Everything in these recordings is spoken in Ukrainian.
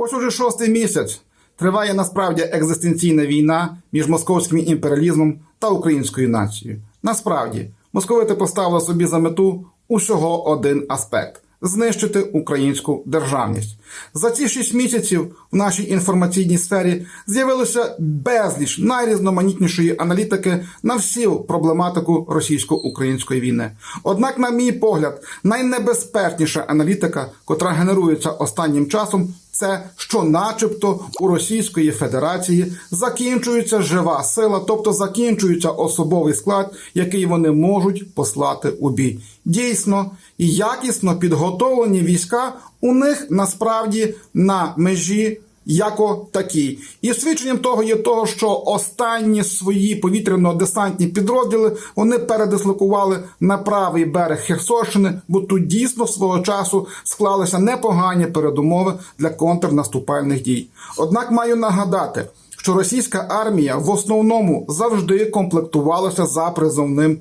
Ось уже шостий місяць триває насправді екзистенційна війна між московським імперіалізмом та українською нацією. Насправді, московити поставили собі за мету усього один аспект знищити українську державність. За ці шість місяців в нашій інформаційній сфері з'явилося безліч найрізноманітнішої аналітики на всю проблематику російсько-української війни. Однак, на мій погляд, найнебезпечніша аналітика, котра генерується останнім часом, це що, начебто, у Російської Федерації закінчується жива сила, тобто закінчується особовий склад, який вони можуть послати у бій. Дійсно, і якісно підготовлені війська у них насправді на межі. Яко такі, і свідченням того є того, що останні свої повітряно-десантні підрозділи вони передислокували на правий берег Херсонщини, бо тут дійсно свого часу склалися непогані передумови для контрнаступальних дій. Однак маю нагадати, що російська армія в основному завжди комплектувалася за призовним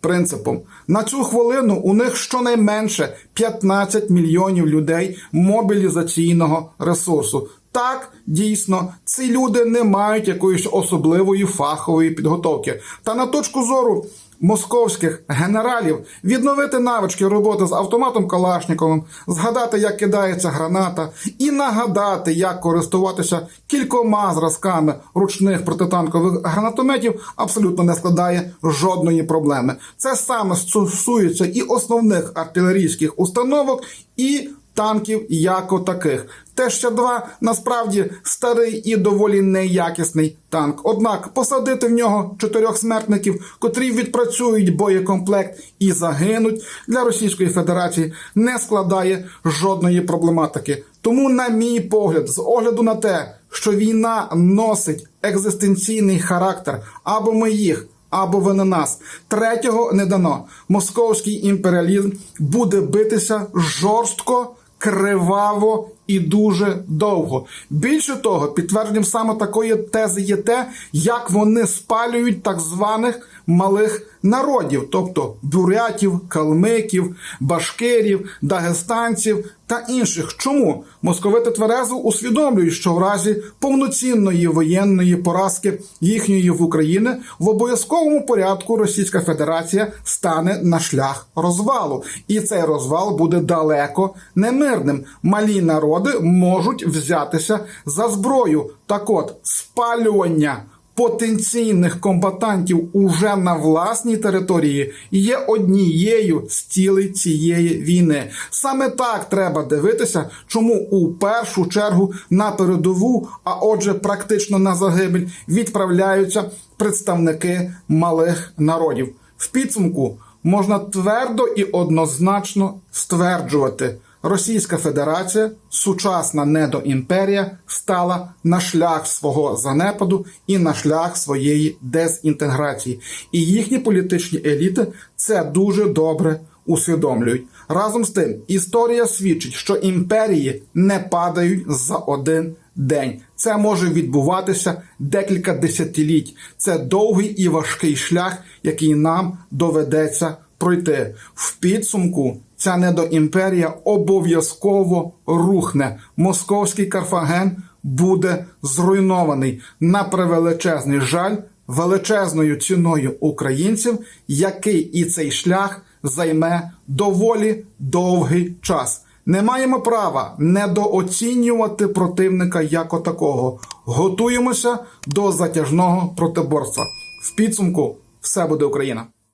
принципом. На цю хвилину у них щонайменше 15 мільйонів людей мобілізаційного ресурсу. Так, дійсно, ці люди не мають якоїсь особливої фахової підготовки. Та на точку зору московських генералів відновити навички роботи з автоматом Калашніковим, згадати, як кидається граната, і нагадати, як користуватися кількома зразками ручних протитанкових гранатометів, абсолютно не складає жодної проблеми. Це саме стосується і основних артилерійських установок, і танків яко таких. Т-62 насправді старий і доволі неякісний танк. Однак посадити в нього чотирьох смертників, котрі відпрацюють боєкомплект і загинуть для Російської Федерації, не складає жодної проблематики. Тому, на мій погляд, з огляду на те, що війна носить екзистенційний характер, або ми їх. Або ви на нас третього не дано. Московський імперіалізм буде битися жорстко, криваво і дуже довго. Більше того, підтвердженням саме такої тези є те, як вони спалюють так званих малих народів, тобто бурятів, калмиків, башкирів, дагестанців та інших. Чому московити тверезо усвідомлюють, що в разі повноцінної воєнної поразки їхньої в Україні в обов'язковому порядку Російська Федерація стане на шлях розвалу, і цей розвал буде далеко не мирним. Малі народи можуть взятися за зброю. Так от спалювання потенційних комбатантів уже на власній території є однією з цілей цієї війни. Саме так треба дивитися, чому у першу чергу на передову, а отже, практично на загибель, відправляються представники малих народів. В підсумку можна твердо і однозначно стверджувати. Російська Федерація, сучасна недоімперія, стала на шлях свого занепаду і на шлях своєї дезінтеграції. І їхні політичні еліти це дуже добре усвідомлюють. Разом з тим, історія свідчить, що імперії не падають за один день. Це може відбуватися декілька десятиліть. Це довгий і важкий шлях, який нам доведеться пройти. В підсумку ця недоімперія обов'язково рухне. Московський Карфаген буде зруйнований на превеличезний жаль величезною ціною українців, який і цей шлях займе доволі довгий час. Не маємо права недооцінювати противника як такого. Готуємося до затяжного протиборства. В підсумку все буде Україна.